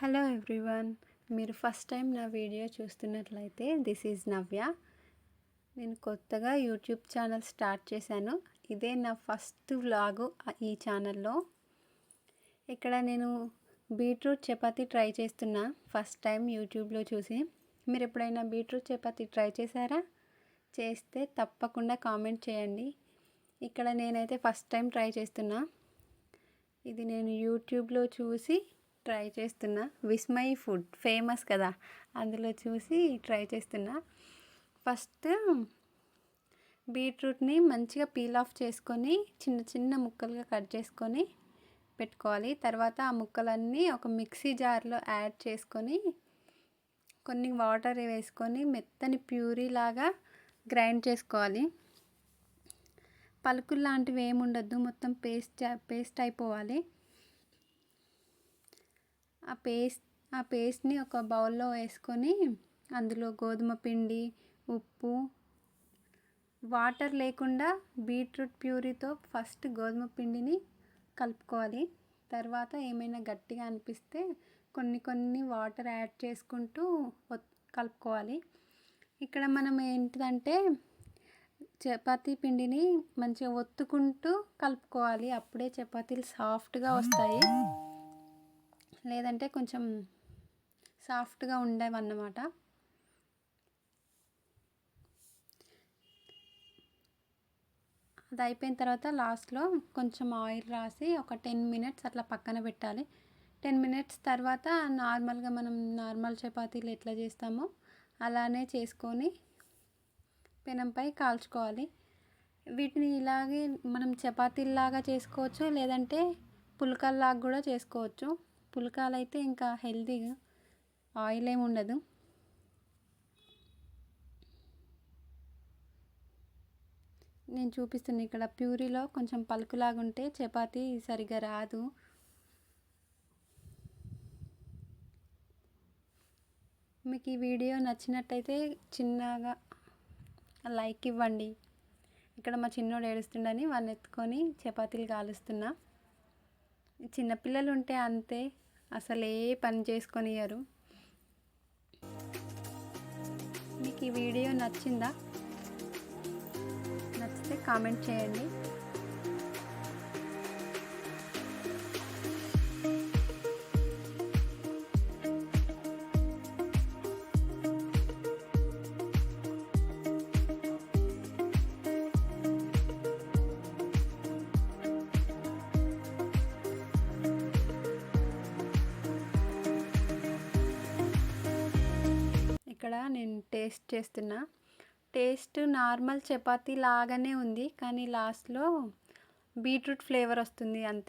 Hello everyone మీరు first time నా video చూస్తున్నట్లయితే దిస్ ఈజ్ నవ్య. నేను కొత్తగా యూట్యూబ్ ఛానల్ స్టార్ట్ చేశాను. ఇదే నా ఫస్ట్ వ్లాగు ఈ ఛానల్లో. ఇక్కడ నేను బీట్రూట్ చపాతీ ట్రై చేస్తున్నా ఫస్ట్ టైం యూట్యూబ్లో చూసి. మీరు ఎప్పుడైనా బీట్రూట్ చపాతీ ట్రై చేశారా? చేస్తే తప్పకుండా కామెంట్ చేయండి. ఇక్కడ నేనైతే ఫస్ట్ టైం ట్రై చేస్తున్నా. ఇది నేను యూట్యూబ్లో చూసి ట్రై చేస్తున్నా విస్మయ్ ఫుడ్ ఫేమస్ కదా. అందులో చూసి ట్రై చేస్తున్నా. ఫస్ట్ బీట్రూట్ని మంచిగా పీల్ ఆఫ్ చేసుకొని చిన్న చిన్న ముక్కలుగా కట్ చేసుకొని పెట్టుకోవాలి. తర్వాత ఆ ముక్కలన్నీ ఒక మిక్సీ జార్లో యాడ్ చేసుకొని కొన్ని వాటర్ వేసుకొని మెత్తని ప్యూరీ లాగా గ్రైండ్ చేసుకోవాలి. పలుకులు లాంటివి ఏమి ఉండద్దు మొత్తం పేస్ట్ పేస్ట్ అయిపోవాలి. ఆ పేస్ట్ ఆ పేస్ట్ని ఒక బౌల్లో వేసుకొని అందులో గోధుమ పిండి ఉప్పు వాటర్ లేకుండా బీట్రూట్ ప్యూరీతో ఫస్ట్ గోధుమ పిండిని కలుపుకోవాలి. తర్వాత ఏమైనా గట్టిగా అనిపిస్తే కొన్ని కొన్ని వాటర్ యాడ్ చేసుకుంటూ కలుపుకోవాలి. ఇక్కడ మనం ఏంటిదంటే చపాతీ పిండిని మంచిగా ఒత్తుకుంటూ కలుపుకోవాలి. అప్పుడే చపాతీలు సాఫ్ట్గా వస్తాయి. లేదంటే కొంచెం సాఫ్ట్గా ఉండేవన్నమాట. అది అయిపోయిన తర్వాత లాస్ట్లో కొంచెం ఆయిల్ రాసి ఒక టెన్ మినిట్స్ అట్లా పక్కన పెట్టాలి. టెన్ మినిట్స్ తర్వాత నార్మల్గా మనం నార్మల్ చపాతీలు ఎట్లా చేస్తామో అలానే చేసుకొని పెనంపై కాల్చుకోవాలి. వీటిని ఇలాగే మనం చపాతీలాగా చేసుకోవచ్చు లేదంటే పుల్కల్లాగా కూడా చేసుకోవచ్చు. పుల్కాలు అయితే ఇంకా హెల్తీగా ఆయిల్ ఏమి ఉండదు. నేను చూపిస్తున్నా ఇక్కడ ప్యూరీలో కొంచెం పలుకులాగా ఉంటే చపాతీ సరిగా రాదు. మీకు ఈ వీడియో నచ్చినట్టయితే చిన్నగా లైక్ ఇవ్వండి. ఇక్కడ మా చిన్నోడు ఏడుస్తుండని వాళ్ళని ఎత్తుకొని చపాతీలు కాలుస్తున్నా. చిన్నపిల్లలు ఉంటే అంతే అసలు ఏ పని చేసుకొనియరు మీకు ఈ వీడియో నచ్చిందా? నచ్చితే కామెంట్ చేయండి. ఇక్కడ నేను టేస్ట్ చేస్తున్నా. టేస్ట్ నార్మల్ చపాతీ లాగానే ఉంది కానీ లాస్ట్లో బీట్రూట్ ఫ్లేవర్ వస్తుంది అంతే.